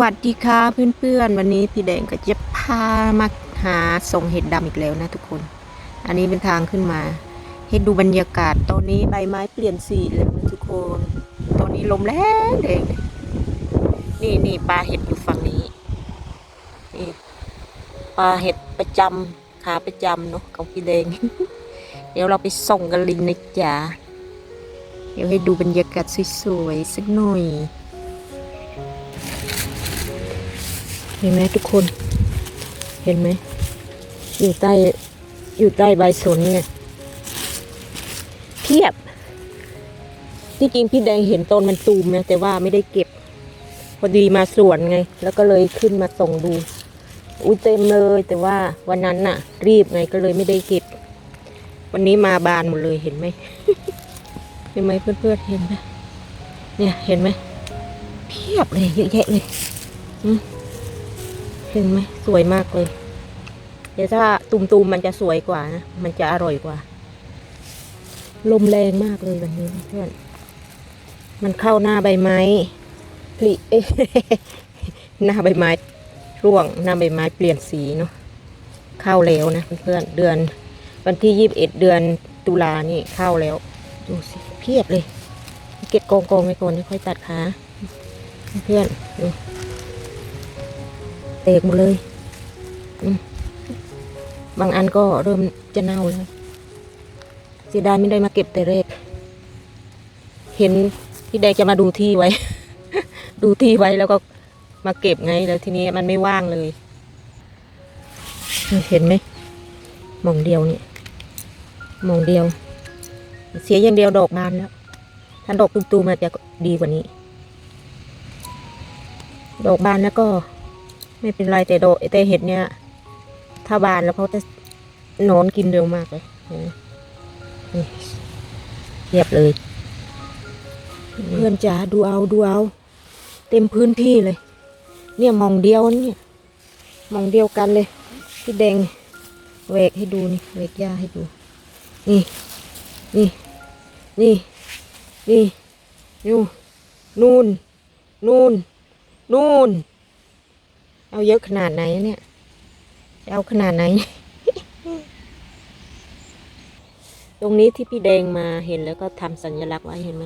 วัสดีค่ะเพื่อนๆ วันนี้พี่แดงก็จะพามาหาส่งเห็ดดำอีกแล้วนะทุกคน อันนี้เป็นทางขึ้นมา ให้ดูบรรยากาศตอนนี้ใบไม้เปลี่ยนสีแล้วนะทุกคน ตอนนี้ลมแรงแดงนี่นี่ปลาเห็ดอยู่ฝั่งนี้นี่ปลาเห็ดประจำขาประจำเนาะของพี่แดง เดี๋ยวเราไปส่งกันลินนะจ๊ะเดี๋ยวให้ดูบรรยากาศสวยๆสักหน่อย เห็นไหมทุกคน เห็นไหม อยู่ใต้ อยู่ใต้ใบสนเนี่ยเพียบ ที่จริงพี่แดงเห็นต้นมันตูมนะแต่ว่าไม่ได้เก็บ พอดีมาสวนไง แล้วก็เลยขึ้นมาส่งดู อุ้ยเต็มเลย แต่ว่าวันนั้นน่ะ รีบไงก็เลยไม่ได้เก็บ วันนี้มาบานหมดเลยเห็นไหม เห็นไหมเพื่อนๆเห็นไหมเนี่ยเห็นไหมเพียบเลยเยอะแยะเลยอืม เห็นไหมสวยมากเลย เดี๋ยวถ้าตุ่มๆมันจะสวยกว่านะ มันจะอร่อยกว่า ลมแรงมากเลยวันนี้เพื่อน มันเข้าหน้าใบไม้ผลิหน้าใบไม้ร่วงหน้าใบไม้เปลี่ยนสีเนาะเข้าแล้วนะเพื่อนเดือน วันที่ยี่สิบเอ็ดเดือนตุลานี่เข้าแล้ว ดูสิเพียบเลย เก็บกองกองๆไว้ก่อนไม่ค่อยตัดขาเพื่อนดู ตกหมดเลย บางอันก็เริ่มจะเน่าแล้วเสียดายไม่ได้มาเก็บแต่แรก เห็นพี่แดงจะมาดูที่ไว้ ดูที่ไว้แล้วก็มาเก็บไงแล้วทีนี้มันไม่ว่างเลย เห็นไหมหมองเดียวเนี่ยหมองเดียว เสียอย่างเดียวดอกบานแล้วถ้าดอกตูมๆมันจะดีกว่านี้ ดอกบานแล้วก็ ไม่เป็นไรแต่โดแต่เห็ดเนี่ย ถ้าบานแล้วเขาจะนอนกินเร็วมากเลยเห็นไหมนี่เรียบเลย เพื่อนจ๋าดูเอาดูเอา เต็มพื้นที่เลย เนี่ยมองเดียวเนี่ยมองเดียวกันเลยพี่แดงแหวกให้ดูนี่แหวกหญ้าให้ดู นี่ นี่ นี่ นี่นู่นนู่นนู่นนู่น เอาเยอะขนาดไหนเนี่ยเอาขนาดไหน ตรงนี้ที่พี่แดงมาเห็นแล้วก็ทำสัญลักษณ์ไว้เห็นไหม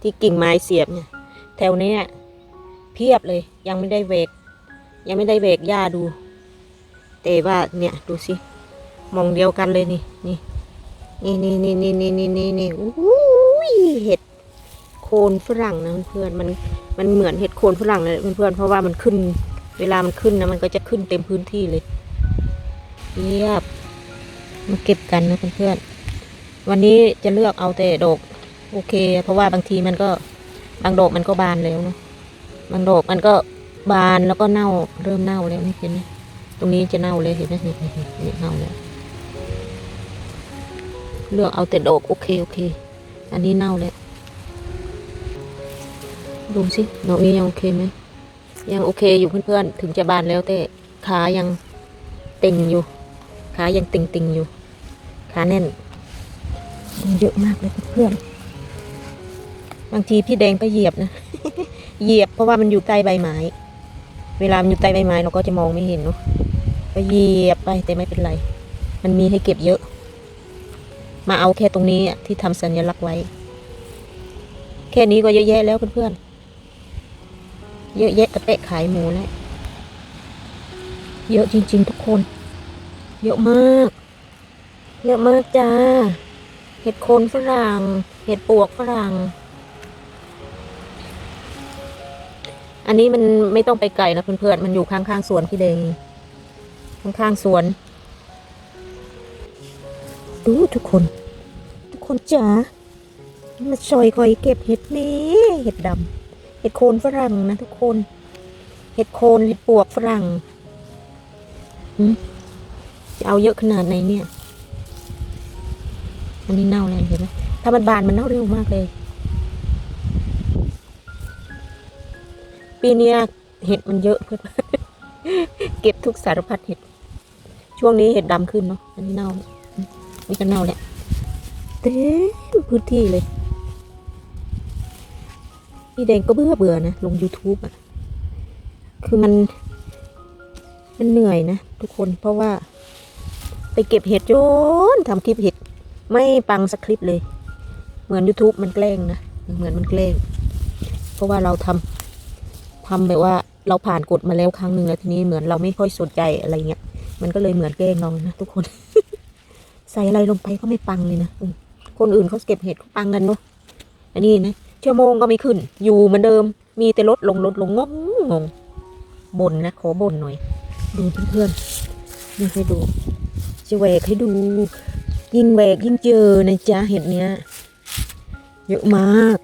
ที่กิ่งไม้เสียบเนี่ย แถวเนี้ยเพียบเลย ยังไม่ได้เวก ยังไม่ได้เวกหญ้าดู แต่ว่าเนี่ยดูสิมองเดียวกันเลยนี่นี่นี่นี่นี่นี่นี่นี่นี่นี่อุ้ยเห็ดโคนฝรั่งนะเพื่อนมันมันเหมือนเห็ดโคนฝรั่งเลยเพื่อนเพราะว่ามันขึ้น เวลามันขึ้นนะมันก็จะขึ้นเต็มพื้นที่เลยเยียบมาเก็บกันนะเพื่อนๆวันนี้จะเลือกเอาแต่ดอกโอเค เพราะว่าบางทีมันก็บางดอกมันก็บานแล้วเนาะบางดอกมันก็บานแล้วก็เน่าเริ่มเน่าแล้วนี่เห็นไหมตรงนี้จะเน่าเลยเห็นไหมนี่นี่นี่นี่เน่าแล้วเลือกเอาแต่ดอกโอเคโอเค อันนี้เน่าแล้วดูสิดอกนี้ยังโอเคไหม ยังโอเคอยู่เพื่อนๆ ถึงจะบานแล้วแต่ขายังติ่งอยู่ ขายังติ่งติงๆอยู่ ขาแน่น เยอะมากเลยเพื่อนบางทีพี่แดงไปเหยียบนะ เหยียบเพราะว่ามันอยู่ใต้ใบไม้ เวลามันอยู่ใต้ใบไม้เราก็จะมองไม่เห็นเนาะไปเหยียบไปแต่ไม่เป็นไร มันมีให้เก็บเยอะ มาเอาแค่ตรงนี้ที่ทำสัญลักษณ์ไว้ แค่นี้ก็เยอะแยะแล้วเพื่อนๆ เยอะแยะกระเตะขายหมูแล้วเยอะจริง ๆ ทุกคน เยอะมาก เยอะมากจ้า เห็ดโคนฝรั่ง เห็ดปวกฝรั่ง อันนี้มันไม่ต้องไปไกลนะเพื่อนๆ มันอยู่ข้างๆสวนพี่เดงข้างๆสวน ดูทุกคน ทุกคนจ๋ามาซอยคอยเก็บเห็ดนี่ เห็ดดำ เห็ดโคนฝรั่งนะทุกคน เห็ดโคนเห็ดปวกฝรั่งจะเอาเยอะขนาดไหนเนี่ย อันนี้เน่าแล้วเห็นไหมถ้ามันบานมันเน่าเร็วมากเลย ปีเนี้ยเห็ดมันเยอะเพื่อนเก็บทุกสารพัดเห็ด ช่วงนี้เห็ดดำขึ้นเนาะ อันนี้เน่ามนี่ก็เน่าแหละเต็มพื้นที่เลย พี่แดงก็เบื่อเบื่อนะลง YouTube อะ คือมัน มันเหนื่อยนะทุกคนเพราะว่า ไปเก็บเห็ดจนทำคลิปเห็ด ไม่ปังสักคลิปเลย เหมือน YouTube มันแกล้งนะ เหมือนมันแกล้ง เพราะว่าเราทำทำแบบว่าเราผ่านกฎมาแล้วครั้งหนึ่งแล้วทีนี้เหมือนเราไม่ค่อยสนใจอะไรเงี้ย มันก็เลยเหมือนแกล้งเรานะทุกคน ใส่อะไรลงไปก็ไม่ปังเลยนะคนอื่นเขาเก็บเห็ดเขาปังกันเนาะอันนี้นะ ชั่วโมงก็ไม่ขึ้น อยู่เหมือนเดิม มีแต่ลดลงลดลงงงงงบ่นนะขอบ่นหน่อย ดูเพื่อนๆนี่ให้ดูจะแหวกให้ดู ยิ่งแหวกยิ่งเจอนะจ๊ะเห็ดเนี้ยเยอะมาก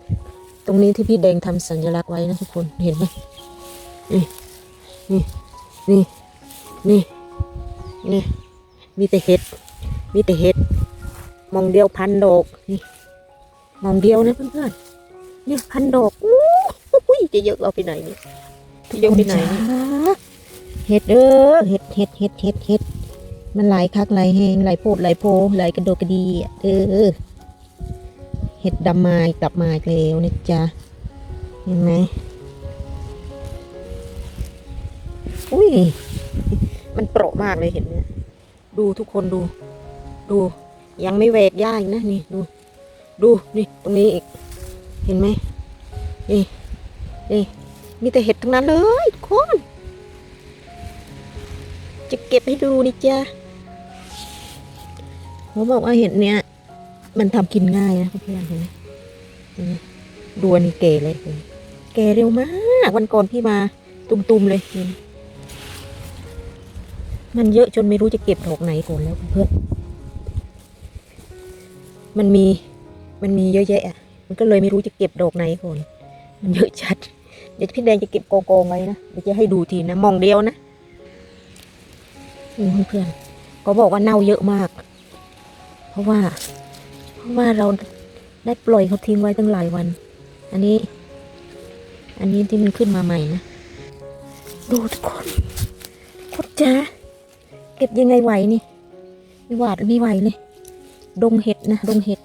ตรงนี้ที่พี่แดงทำสัญลักษณ์ไว้นะทุกคนเห็นไหมนี่นี่นี่นี่นี่มีแต่เห็ด มีแต่เห็ด มองเดียวพันดอกนี่ มองเดียวนะเพื่อนๆ เนี่ยพันดอกอู้ยจะเยอะเอาไปไหนนี่จะเยอะไปไหนนี่เห็ดเด้อเห็ดเห็ดเห็ดเห็ดเห็ดมันหลายคักหลายแหงหลายโพดหลายโพหลายกระโดกระดีอะเด้อเห็ดดำไม้กลับมาอีกแล้วนะจ๊ะเห็นไหมอุ้ยมันโปรมากเลยเห็นไหมดูทุกคนดู ดู ยังไม่แวกย่าอีกนะนี่ดู ดูนี่ตรงนี้อีก เห็นไหมนี่นี่มีแต่เห็ดทั้งนั้นเลยทุกคน จะเก็บให้ดูนี่จ้ะเขาบอกว่าเห็ดเนี้ยมันทำกินง่ายนะเพื่อนเห็นไหมดูอันนี้เก๋เลยเก่เร็วมาก วันก่อนพี่มาตุมๆเลยเห็นมันเยอะจนไม่รู้จะเก็บดอกไหนก่อนแล้วเพื่อน มันมี มันมีเยอะแยะอะ มันก็เลยไม่รู้จะเก็บดอกไหนก่อนมันเยอะจัด เดี๋ยวพี่แดงจะเก็บโกโก้ไว้นะเดี๋ยวจะให้ดูทีนะมองเดียวนะนี่เพื่อนๆเขาบอกว่าเน่าเยอะมาก เพราะว่า เพราะว่าเราได้ปล่อยเขาทิ้งไว้ตั้งหลายวัน อันนี้ อันนี้ที่มันขึ้นมาใหม่นะ ดูทุกคนโคตรจ้าเก็บยังไงไหวนี่ไม่หวาดไม่ไหวเลย ดงเห็ดนะ ดงเห็ด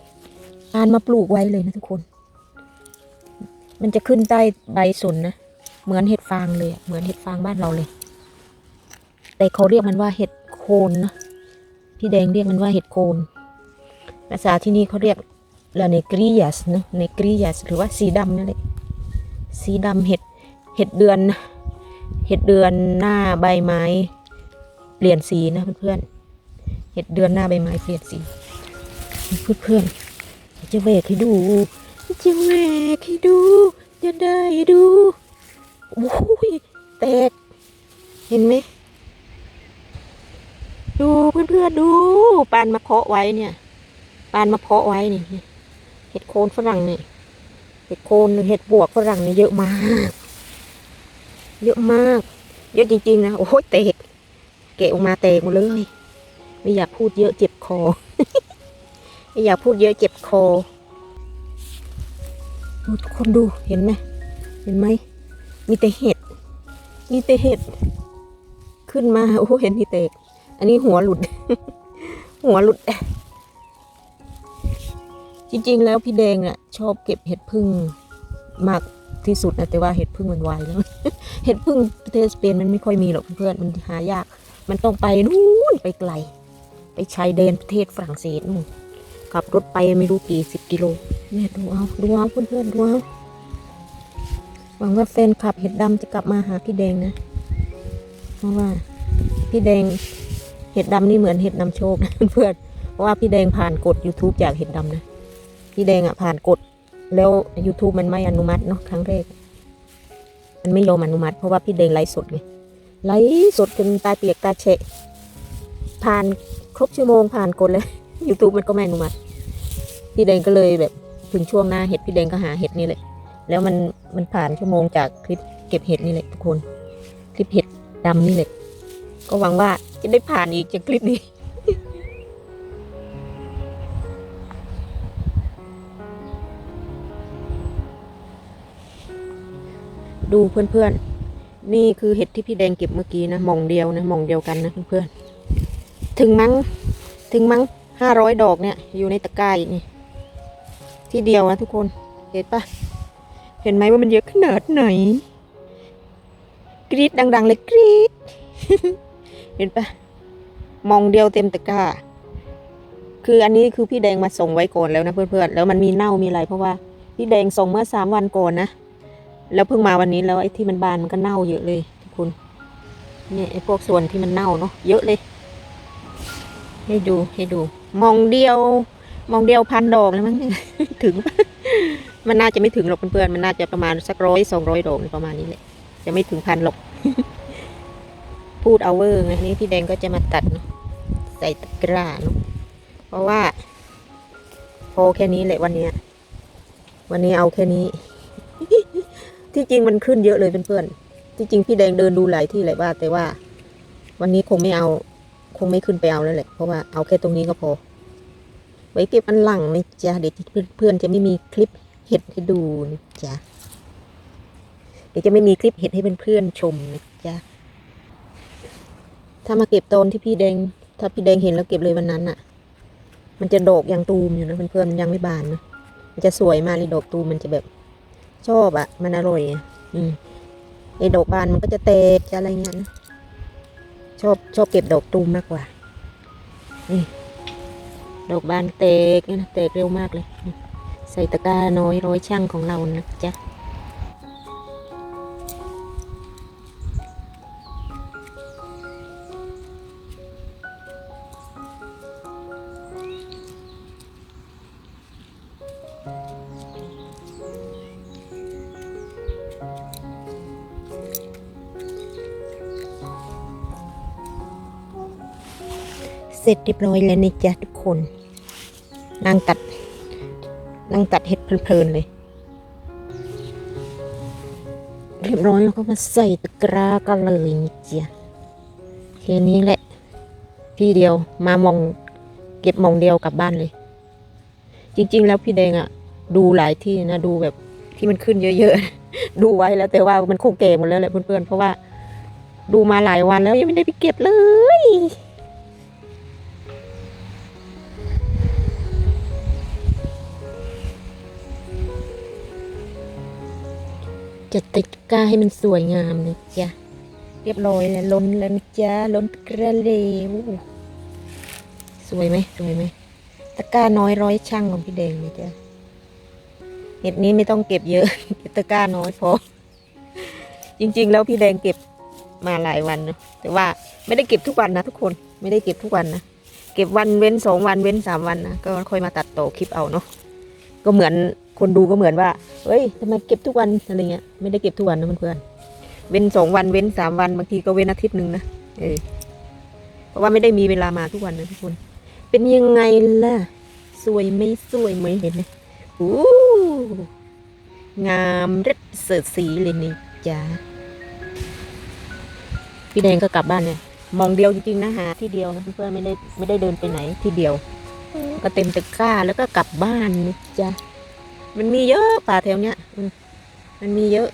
ปานมาปลูกไว้เลยนะทุกคน มันจะขึ้นใต้ใบสนนะ เหมือนเห็ดฟางเลย เหมือนเห็ดฟางบ้านเราเลย แต่เขาเรียกมันว่าเห็ดโคนนะ พี่แดงเรียกมันว่าเห็ดโคน ภาษาที่นี่เขาเรียกลาเนกริยัสนะเนกริยัสหรือว่าสีดำนั่นแหละ สีดำเห็ด เห็ดเดือนนะเห็ดเดือนหน้าใบไม้เปลี่ยนสีนะเพื่อนๆ เห็ดเดือนหน้าใบไม้เปลี่ยนสี เพื่อนๆ จะแหวกให้ดู จะแหวกให้ดู จะได้ดู โอ้ยแตก เห็นไหม ดูเพื่อนๆดูปานมาเพาะไว้เนี่ยปานมาเพาะไว้นี่เห็ดโคนฝรั่งนี่เห็ดโคนเห็ดบวกฝรั่งนี่เยอะมาก เยอะมาก เยอะจริงๆนะโอ้ยเตกเกะออกมาแตกหมดเลย ไม่อยากพูดเยอะเจ็บคอ อย่าพูดเยอะเจ็บคอดูทุกคนดูเห็นไหมเห็นไหมมีแต่เห็ด มีแต่เห็ด ขึ้นมาโอ้เห็นที่เตก อันนี้หัวหลุด หัวหลุด จริงๆแล้วพี่แดงอะ ชอบเก็บเห็ดพึ่งมากที่สุดนะแต่ว่าเห็ดพึ่งมันวายแล้ว เห็ดพึ่งประเทศสเปนมันไม่ค่อยมีหรอกเพื่อนมันหายาก มันต้องไปนู่นไปไกล ไปชายแดนประเทศฝรั่งเศสนู่น ขับรถไปไม่รู้กี่สิบกิโลเนี่ยดูเอาดูเอาเพื่อนๆดูเอาหวังว่าแฟนคลับเห็ดดำจะกลับมาหาพี่แดงนะ เพราะว่าพี่แดงเห็ดดำนี่เหมือนเห็ดนำโชคนะเพื่อนเพราะว่าพี่แดงผ่านกฎ YouTube จากเห็ดดำนะ พี่แดงอะผ่านกฎ แล้ว YouTube มันไม่อนุมัติเนาะครั้งแรก มันไม่ยอมอนุมัติเพราะว่าพี่แดงไลฟ์สดไงไลฟ์สดจนตาเปียกตาเฉะผ่านครบชั่วโมงผ่านกฎเลย YouTube มันก็ไม่อนุมัติพี่แดงก็เลยแบบถึงช่วงหน้าเห็ดพี่แดงก็หาเห็ดนี่แหละ แล้วมันมันผ่านชั่วโมงจากคลิปเก็บเห็ดนี่แหละทุกคน คลิปเห็ดดำนี่แหละ ก็หวังว่าจะได้ผ่านอีกจากคลิปนี้ดูเพื่อนๆ นี่คือเห็ดที่พี่แดงเก็บเมื่อกี้นะหมองเดียวนะหมองเดียวกันนะเพื่อนๆ ถึงมั้ง ถึงมั้ง ห้าร้อยดอกเนี่ยอยู่ในตะกร้าอีกนี่ที่เดียวนะทุกคนเห็นปะเห็นไหมว่ามันเยอะขนาดไหนกรีดดัง ๆ เลยกรีดเห็นปะมองเดียวเต็มตะกร้า คืออันนี้คือพี่แดงมาส่งไว้ก่อนแล้วนะเพื่อนๆแล้วมันมีเน่ามีอะไรเพราะว่าพี่แดงส่งเมื่อสามวันก่อนนะแล้วเพิ่งมาวันนี้แล้วไอ้ที่มันบานมันก็เน่าเยอะเลยทุกคนเนี่ยไอ้พวกส่วนที่มันเน่าเนาะเยอะเลย ให้ดูให้ดู มองเดียว มองเดียวพันดอกแล้วมั้งถึง มันน่าจะไม่ถึงหรอกเพื่อนๆมันน่าจะประมาณสักร้อยสองร้อยดอกประมาณนี้แหละจะไม่ถึงพันหรอก พูดเอาเวอร์ไงนี่พี่แดงก็จะมาตัดเนาะใส่ตะกร้าเนาะเพราะว่า พอแค่นี้แหละวันเนี้ยวันนี้เอาแค่นี้ ที่จริงมันขึ้นเยอะเลยเพื่อนๆที่จริงพี่แดงเดินดูหลายที่หลายบ้าแต่ว่า วันนี้คงไม่เอา คงไม่ขึ้นไปเอาแล้วแหละ เพราะว่าเอาแค่ตรงนี้ก็พอ ไว้เก็บอันหลังนะจ๊ะ เดี๋ยวเพื่อนๆจะไม่มีคลิปเห็ดให้ดูนะจ๊ะ เดี๋ยวจะไม่มีคลิปเห็ดให้เพื่อนๆชมนะจ๊ะ ถ้ามาเก็บตอนที่พี่แดง ถ้าพี่แดงเห็นแล้วเก็บเลยวันนั้นอะ มันจะดอกยังตูมอยู่นะเพื่อนๆมันยังไม่บานนะ มันจะสวยมากเลยดอกตูมมันจะแบบชอบอะ มันอร่อยอะ อืมไอ้ดอกบานมันก็จะแตกจะอะไรเงี้ยนะ ชอบชอบเก็บดอกตูมมากกว่า นี่ ดอกบานแตกนี่นะแตกเร็วมากเลย ใส่ตะกร้าน้อยร้อยช่างของเรานะจ๊ะ เสร็จเรียบร้อยแล้วนี่จ้ะทุกคนนั่งตัดนั่งตัดเห็ดเพลินๆเลย เรียบร้อยแล้วก็มาใส่ตะกร้ากันเลยเจ้ะแค่นี้แหละ พี่เดียวมามองเก็บมองเดียวกลับบ้านเลย จริง ๆ แล้วพี่แดงอะดูหลายที่นะดูแบบที่มันขึ้นเยอะๆ ดูไว้แล้วแต่ว่ามันคงเก่หมดแล้วแหละเพื่อนๆเพราะว่า ดูมาหลายวันแล้วยังไม่ได้ไปเก็บเลย จะติดก้าให้มันสวยงามนะจ๊ะเรียบร้อยแล้วล้นแล้วนะจ๊ะล้นกระเลวสวยไหมสวยไหมตะกร้าน้อยร้อยช่างของพี่แดงนะจ๊ะเห็ดนี้ไม่ต้องเก็บเยอะเก็บตะกร้าน้อยพอจริง ๆ แล้วพี่แดงเก็บมาหลายวันนะแต่ว่าไม่ได้เก็บทุกวันนะทุกคนไม่ได้เก็บทุกวันนะเก็บวันเว้นสองวันเว้นสามวันนะก็ค่อยมาตัดต่อคลิปเอาเนาะก็เหมือน คนดูก็เหมือนว่าเฮ้ยทำไมเก็บทุกวันอะไรเงี้ย ไม่ได้เก็บทุกวันนะเพื่อนเว้นสองวันเว้นสามวันบางทีก็เว้นอาทิตย์หนึ่งนะเออเพราะว่าไม่ได้มีเวลามาทุกวันนะทุกคน เป็นยังไงล่ะ สวยไม่สวยไหมเห็นไหมอู้งามร็ดเสิร์สีเลยนี่จ้าพี่แดงก็กลับบ้านเนี่ย มองเดียวจริงๆนะหาที่เดียวนะเพื่อนไม่ได้ไม่ได้เดินไปไหนที่เดียว ก็เต็มตะกร้าแล้วก็กลับบ้านนะจ้า มันมีเยอะป่าแถวเนี้ยมันมันมีเยอะ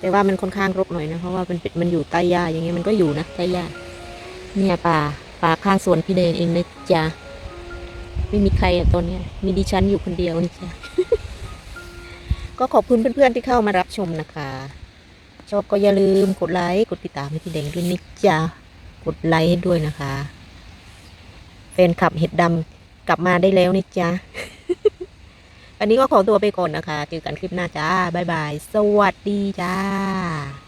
แต่ว่ามันค่อนข้างรกหน่อยนะเพราะว่ามันป็นมันอยู่ใต้หญ้าอย่างเงี้ยมันก็อยู่นะใต้หญ้าเนี่ยป่าป่าข้างสวนพี่เดนเองนะจ๊ะไม่มีใครอะตอนเนี้ยมีดิฉันอยู่คนเดียวนี่จ้ะก็ขอบคุณเพื่อนๆที่เข้ามารับชมนะคะ ชอบก็อย่าลืมกดไลค์กดติดตามให้พี่เดงด้วยนะจ๊ะกดไลค์ให้ด้วยนะคะแฟนคลับเห็ดดำกลับมาได้แล้วนี่จ๊ะ วันนี้ก็ขอตัวไปก่อนนะคะ เจอกันคลิปหน้าจ้า บ๊ายบาย สวัสดีจ้า